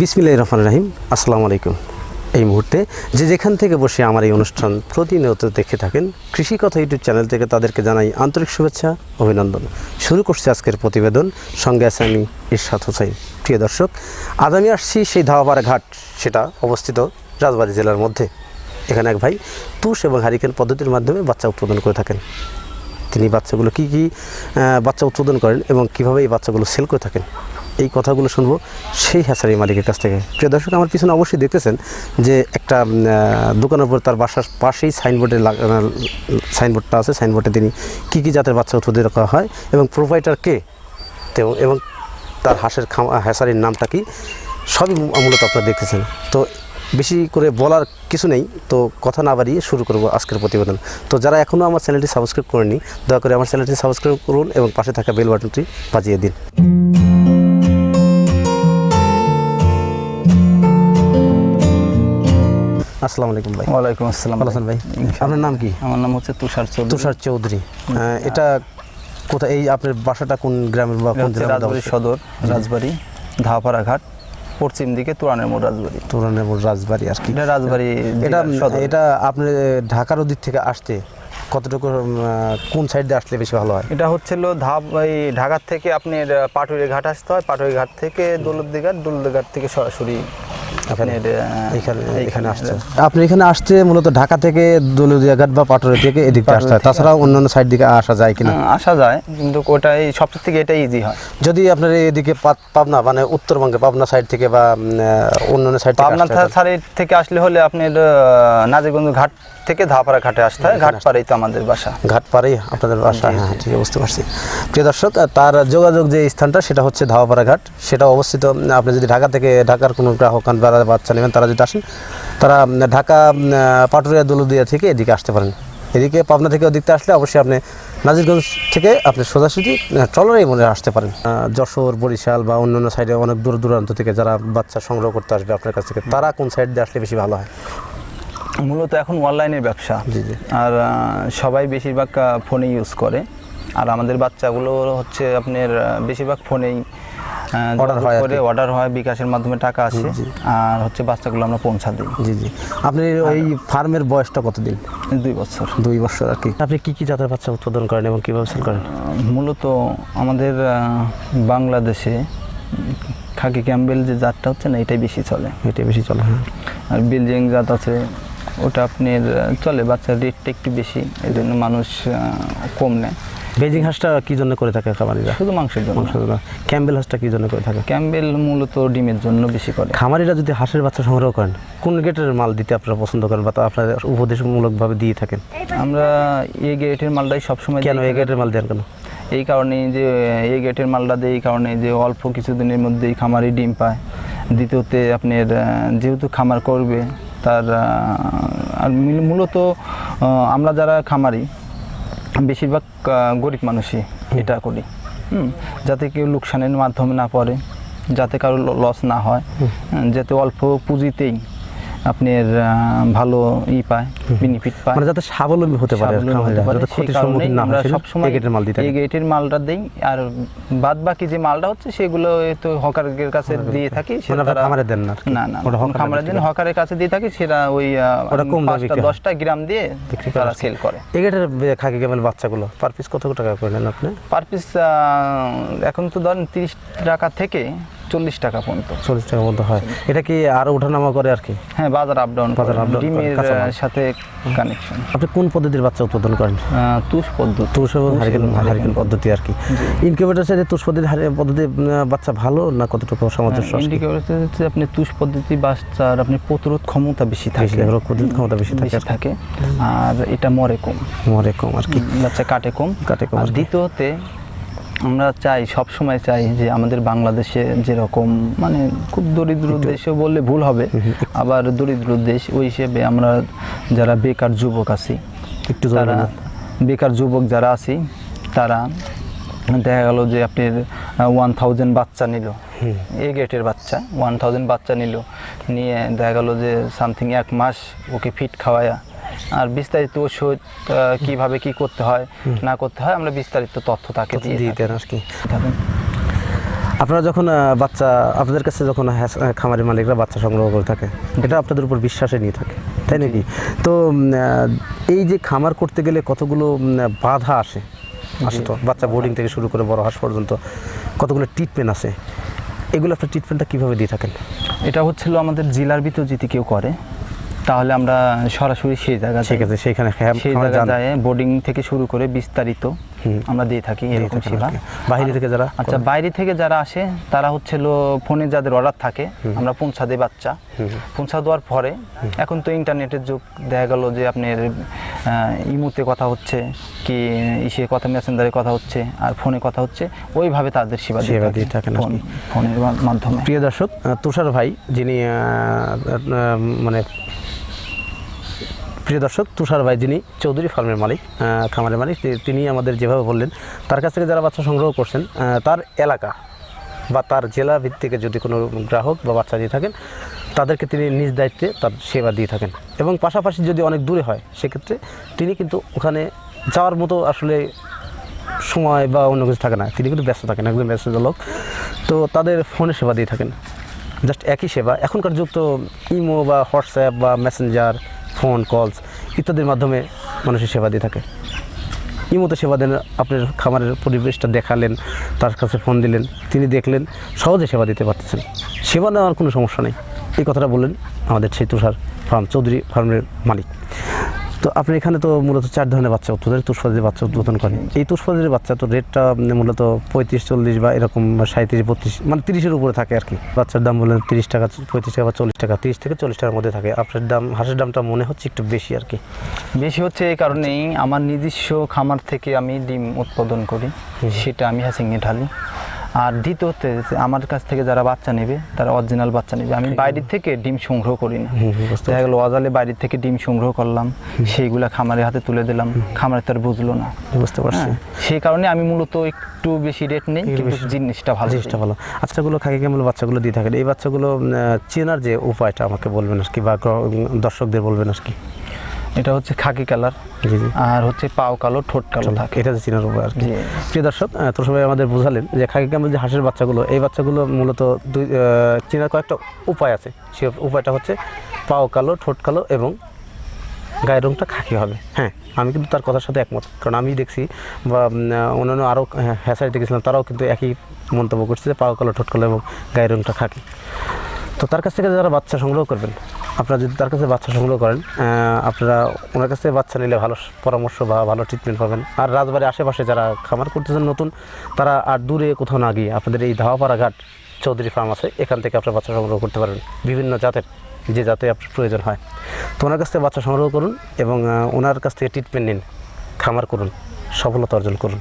বিসমিল্লাহ রহমান রাহিম। আসসালামু আলাইকুম। এই মুহূর্তে যে যেখান থেকে বসে আমার এই অনুষ্ঠান প্রতিনিয়ত দেখে থাকেন কৃষি কথা ইউটিউব চ্যানেল থেকে তাদেরকে জানাই আন্তরিক শুভেচ্ছা, অভিনন্দন। শুরু করছি আজকের প্রতিবেদন। সঙ্গে আছে আমি ইরশাদ হোসাইন। প্রিয় দর্শক, আজ আমি আসছি সেই ধাওয়াপাড়া ঘাট, সেটা অবস্থিত রাজবাড়ী জেলার মধ্যে। এখানে এক ভাই তুষ এবং হারিকেন পদ্ধতির মাধ্যমে বাচ্চা উৎপাদন করে থাকেন। তিনি বাচ্চাগুলো কী কী বাচ্চা উৎপাদন করেন এবং কীভাবে এই বাচ্চাগুলো সেল করে থাকেন? এই কথাগুলো শুনব সেই হ্যাসারি মালিকের কাছ থেকে। প্রিয় দর্শক, আমার পিছনে অবশ্যই দেখতেছেন যে একটা দোকানের উপর তার বাসার পাশেই সাইনবোর্ডে সাইনবোর্ডটা আছে। সাইনবোর্ডে তিনি কী কী জাতের বাচ্চা উৎপাদন করা হয় এবং প্রোভাইডার কে তো এবং তার হাঁসের খাম হ্যাসারির নামটা কি, সবই মূলত আপনারা দেখতেছেন। তো বেশি করে বলার কিছু নেই। তো কথা না বাড়িয়ে শুরু করব আজকের প্রতিবেদন। তো যারা এখনও আমার চ্যানেলটি সাবস্ক্রাইব করেনি দয়া করে আমার চ্যানেলটি সাবস্ক্রাইব করুন এবং পাশে থাকা বেল বাটনটি বাজিয়ে দিন। আসসালামু আলাইকুম ভাই। ওয়ালাইকুম আসসালাম ভালো ভাই। আপনার নাম কি? আমার নাম হচ্ছে তুষার চৌধুরী। তুষার চৌধুরী। এটা কোথায় এই আপনার বাসাটা কোন গ্রামের বা কোন রাজবাড়ি সদর রাজবাড়ি ধাপাড়া ঘাট পশ্চিম দিকে তুরানের মোড় রাজবাড়ি। তুরানের মোড় রাজবাড়ি আর কি। এটা রাজবাড়ি এটা। এটা আপনি ঢাকার ওদিক থেকে আসতে কতটুকু কোন সাইড দিয়ে আসলে বেশি ভালো হয়? এটা হচ্ছিল ধাপ এই ঢাকার থেকে আপনি পাটুরি ঘাট আসতে হয়। পাটুরি ঘাট থেকে দৌলতদি ঘাট ঘাট থেকে সরাসরি এখানে এখানে আসছে। আপনি এখানে আসতে মূলত ঢাকা থেকে দৌলদিয়াঘাট বা পাটুরি থেকে এদিকে আসতে হয়। তাছাড়া অন্যান্য সাইড দিকে আসা যায় কিনা? আসা যায় কিন্তু ওটাই সব থেকে এটাই ইজি হয়। যদি আপনার এদিকে পাবনা মানে উত্তরবঙ্গে পাবনা সাইড থেকে বা অন্যান্য সাইড থেকে পাবনা সাইড থেকে আসলে হলে আপনি নাজিরগঞ্জ ঘাট থেকে ধাপাড়া ঘাটে আসতে হয়। ঘাট পাড়েই তো আমাদের বাসা। ঘাট পারেই আপনাদের বাসা। হ্যাঁ ঠিক বুঝতে পারছি। প্রিয় দর্শক তার যোগাযোগ যে স্থানটা সেটা হচ্ছে ধাওয়াপাড়া ঘাট। সেটা অবস্থিত আপনি যদি ঢাকা থেকে ঢাকার কোনো গ্রাহক আন বা বাচ্চা নেবেন তারা যদি আসেন তারা ঢাকা পাটুরিয়া দৌলদিয়া থেকে এদিকে আসতে পারেন। এদিকে পাবনা থেকে ওদিকতে আসলে অবশ্যই আপনি নাজিরগঞ্জ থেকে আপনি সোজাসুজি ট্রলারেই মনে আসতে পারেন। যশোর বরিশাল বা অন্যান্য সাইডে অনেক দূর দূরান্ত থেকে যারা বাচ্চা সংগ্রহ করতে আসবে আপনার কাছ থেকে তারা কোন সাইড দিয়ে আসলে বেশি ভালো হয়? মূলত এখন অনলাইনের ব্যবসা। জি, জি। আর সবাই বেশিরভাগ ফোনে ইউজ করে। আর আমাদের বাচ্চাগুলো হচ্ছে আপনার বেশিরভাগ ফোনেই Order হয় করে অর্ডার হয় বিকাশের মাধ্যমে টাকা আসে। আর হচ্ছে বাচ্চাগুলো আমরা পৌঁছা দিই। জি জি। আপনি ওই ফার্মের বয়সটা কতদিন? দুই বছর। দুই বছর আর কি। আপনি কি কি জাতের বাচ্চা উৎপাদন করেন এবং কীভাবে সেল করেন? মূলত আমাদের বাংলাদেশে খাকি ক্যাম্বেল যে জাতটা হচ্ছে না এটাই বেশি চলে। এটাই বেশি চলে হ্যাঁ। আর বিলজিং জাত আছে ওটা আপনার চলে বাচ্চার রেটটা একটু বেশি এই জন্য মানুষ কম নেয়। বেজিং হাঁসটা কি জন্য করে থাকে খামারিরা? শুধু মাংসের জন্য। মাংসের জন্য। ক্যাম্বেল হাঁসটা কি জন্য করে থাকে? ক্যাম্বেল মূলত ডিমের জন্য বেশি করে। খামারিরা যদি হাঁসের বাচ্চা সংগ্রহ করেন কোন গেটের মাল দিতে আপনারা পছন্দ করেন বা তা আপনারা উপদেশমূলকভাবে দিয়ে থাকেন? আমরা এ গেটের মালটাই সবসময় কেন। এই গেটের মাল দেন কেন? এই কারণে যে এ গেটের মালটা দেয় এই কারণে যে অল্প কিছুদিনের মধ্যেই খামারি ডিম পায়। দ্বিতীয়তে আপনার যেহেতু খামার করবে তার আর মূলত আমরা যারা খামারি বেশিরভাগ গরিব মানুষই এটা করি। যাতে কেউ লোকসানের মাধ্যমে না পড়ে যাতে কারও লস না হয় যাতে অল্প পুঁজিতেই আপনার ভালো ই পায় বেনিফিট পায়। মানে যাতে স্বাবলম্বী হতে পারে যাতে ক্ষতির সম্মুখীন না হয় সবসময় এই গেটের মাল দিতে এই গেটের মালটা দেই আর বাদ বাকি যে মালটা হচ্ছে সেগুলো তো হকারের কাছে দিয়ে থাকি সেটা তারা- খামারে দেন না না না ওটা খামারের জন্য হকারের কাছে দিয়ে থাকি সেটা ওই ওটা কম দামে পাঁচটা বিক্রি হয়। দশটা গ্রাম দিয়ে বিক্রি তারা করা সেল করে। এই গেটের খাকি ক্যামেল বাচ্চাগুলো পার পিস কত টাকা করে নেন আপনি? পার পিস এখন তো ধরেন তিরিশ টাকা থেকে চল্লিশ টাকা পর্যন্ত। চল্লিশ টাকার মধ্যে হয়। এটা কি আরও ওঠানামা করে আর কি? হ্যাঁ বাজার আপ ডাউন বাজার down ডিমের সাথে কানেকশন আপনি কোন পদ্ধতির বাচ্চা উৎপাদন করেন? তুষ পদ্ধতি। তুষ এবং হারিকেন হারিকেন। পদ্ধতি আর কি। ইনকিউবেটর সাইডে তুষ পদ্ধতি পদ্ধতি বাচ্চা ভালো না কতটুকু সামঞ্জস্য? ইন্ডিকেটর হচ্ছে আপনি তুষ পদ্ধতি বাচ্চার আপনি প্রতিরোধ ক্ষমতা বেশি থাকে। রোগ প্রতিরোধ ক্ষমতা বেশি থাকে আর থাকে। আর এটা মরে কম। মরে কম আর কি। বাচ্চা কাটে কম। কাটে কম আর দ্বিতীয়তে আমরা চাই সব সময় চাই যে আমাদের বাংলাদেশে যেরকম মানে খুব দরিদ্র দেশে বললে ভুল হবে আবার দরিদ্র দেশ ওই হিসেবে আমরা যারা বেকার যুবক আছি একটু তারা বেকার যুবক যারা আছি তারা দেখা গেল যে আপনার ওয়ান থাউজেন্ড বাচ্চা নিল। এ গেটের বাচ্চা ওয়ান থাউজেন্ড বাচ্চা নিল। নিয়ে দেখা গেল যে সামথিং এক মাস ওকে ফিট খাওয়ায়া আর বিস্তারিত ওষুধ কীভাবে কি করতে হয় না করতে হয় আমরা বিস্তারিত তথ্য তাকে দিয়ে। দেন আর কি। আপনারা যখন বাচ্চা আপনাদের কাছে যখন হ্যাস- আহ, খামারি মালিকরা বাচ্চা সংগ্রহ করে থাকে এটা আপনাদের উপর বিশ্বাসে নিয়ে থাকে তাই নাকি? তো এই যে খামার করতে গেলে কতগুলো বাধা আসে? আসে তো বাচ্চা বোর্ডিং থেকে শুরু করে বড় হাঁস পর্যন্ত কতগুলো ট্রিটমেন্ট আছে? এগুলো আপনার ট্রিটমেন্টটা কীভাবে দিয়ে থাকেন? এটা হচ্ছিল আমাদের জেলার ভিতর যদি কেউ করে তাহলে আমরা সরাসরি সেই জায়গা ঠিক আছে সেইখানে সেই জায়গায় যায় বোর্ডিং থেকে শুরু করে বিস্তারিত। আমরা দিয়ে থাকি এরকম সেবা বাইরে থেকে যারা আচ্ছা বাইরে থেকে যারা আসে তারা হচ্ছিল ফোনে যাদের অর্ডার থাকে আমরা পৌঁছা দিই বাচ্চা। পৌঁছা দেওয়ার পরে এখন তো ইন্টারনেটের যুগ দেখা গেল যে আপনার ইমুতে কথা হচ্ছে কি ইসে কথা মেসেঞ্জারে কথা হচ্ছে আর ফোনে কথা হচ্ছে ওইভাবে তাদের সেবা সেবা দিয়ে থাকেন। ফোনের মাধ্যমে। প্রিয় দর্শক তুষার ভাই যিনি মানে প্রিয় দর্শক, তুষার ভাই যিনি, চৌধুরী ফার্মের মালিক খামারের মালিক তিনি আমাদের যেভাবে বললেন, তার কাছ থেকে যারা বাচ্চা সংগ্রহ করছেন তার এলাকা বা তার জেলা ভিত্তিকে যদি কোনো গ্রাহক বা বাচ্চা দিয়ে থাকেন, তাদেরকে তিনি নিজ দায়িত্বে তার সেবা দিয়ে থাকেন। এবং পাশাপাশি যদি অনেক দূরে হয়, সেক্ষেত্রে তিনি কিন্তু ওখানে যাওয়ার মতো আসলে সময় বা অন্য কিছু থাকে না। তিনি কিন্তু ব্যস্ত থাকেন, একদম ব্যস্ত লোক। তো তাদের ফোনে সেবা দিয়ে থাকেন। জাস্ট একই সেবা। এখনকার যুগ তো ইমো বা হোয়াটসঅ্যাপ বা মেসেঞ্জার ফোন কলস ইত্যাদির মাধ্যমে মানুষের সেবা দিয়ে থাকে। এই মতো সেবা দেন, আপনার খামারের পরিবেশটা দেখালেন, তার কাছে ফোন দিলেন, তিনি দেখলেন, সহজে সেবা দিতে পারতেছেন। সেবা নেওয়ার কোনো সমস্যা নেই। এই কথাটা বললেন আমাদের সেই তুষার ফার্ম চৌধুরী ফার্মের মালিক। তো আপনি এখানে তো মূলত চার ধরনের বাচ্চা উৎপাদন তুষফাদের বাচ্চা উৎপাদন করেন। এই তুষফাদের বাচ্চা তো রেটটা মূলত পঁয়ত্রিশ চল্লিশ বা এরকম সাঁত্রিশ বত্রিশ মানে তিরিশের উপরে থাকে আর কি। বাচ্চার দাম বললেন তিরিশ টাকা পঁয়ত্রিশ টাকা বা চল্লিশ টাকা তিরিশ থেকে চল্লিশ টাকার মধ্যে থাকে। আপনার দাম হাঁসের দামটা মনে হচ্ছে একটু বেশি আর কি। বেশি হচ্ছে এই কারণেই আমার নিজস্ব খামার থেকে আমি ডিম উৎপাদন করি। সেটা আমি হ্যাসিংয়ে ঢালি। আর দ্বিতীয়তে আমার কাছ থেকে যারা বাচ্চা নেবে তারা অরিজিনাল বাচ্চা নেবে। আমি বাইরের থেকে ডিম সংগ্রহ করি না। দেখা গেলো অজালে বাইরের থেকে ডিম সংগ্রহ করলাম সেইগুলা খামারের হাতে তুলে দিলাম খামারে তার বুঝলো না। বুঝতে পারছি। হ্যাঁ, সেই কারণে আমি মূলত একটু বেশি রেট নেই। জিনিসটা ভালো। জিনিসটা ভালো। বাচ্চাগুলো খাকি কেমন বাচ্চাগুলো দিয়ে থাকেন? এই বাচ্চাগুলো চেনার যে উপায়টা আমাকে বলবেন আর কি বা দর্শকদের বলবেন আর কি। এটা হচ্ছে খাকি কালার আর হচ্ছে পাও কালো ঠোঁট কালো থাকে। এটা চেনার উপায় আর কি। প্রিয় দর্শক তো সবাই আমাদের বোঝালেন যে খাকি কেমন যে হাঁসের বাচ্চাগুলো এই বাচ্চাগুলো মূলত দুই চেনার কয়েকটা উপায় আছে। সেই উপায়টা হচ্ছে পাও কালো ঠোঁট কালো এবং গায়ের রংটা খাকি হবে। হ্যাঁ আমি কিন্তু তার কথার সাথে একমত। কারণ আমি দেখছি বা অন্যান্য আরও হ্যাসারিতে দেখেছিলাম তারাও কিন্তু একই মন্তব্য করছে যে পাও কালো ঠোঁট কালো এবং গায়ের রংটা খাকি। তো তার কাছ থেকে যারা বাচ্চা সংগ্রহ করবেন আপনারা যদি তার কাছে বাচ্চা সংগ্রহ করেন আপনারা ওনার কাছে বাচ্চা নিলে ভালো পরামর্শ বা ভালো ট্রিটমেন্ট পাবেন। আর রাজবাড়ির আশেপাশে যারা খামার করতেছেন নতুন, তারা আর দূরে কোথাও না গিয়ে আপনাদের এই ধাওয়াপাড়া ঘাট চৌধুরী ফার্ম আছে, এখান থেকে আপনারা বাচ্চা সংগ্রহ করতে পারবেন। বিভিন্ন জাতের, যে জাতে আপনার প্রয়োজন হয়। তো ওনার কাছ থেকে বাচ্চা সংগ্রহ করুন এবং ওনার কাছ থেকে ট্রিটমেন্ট নিন, খামার করুন, সফলতা অর্জন করুন।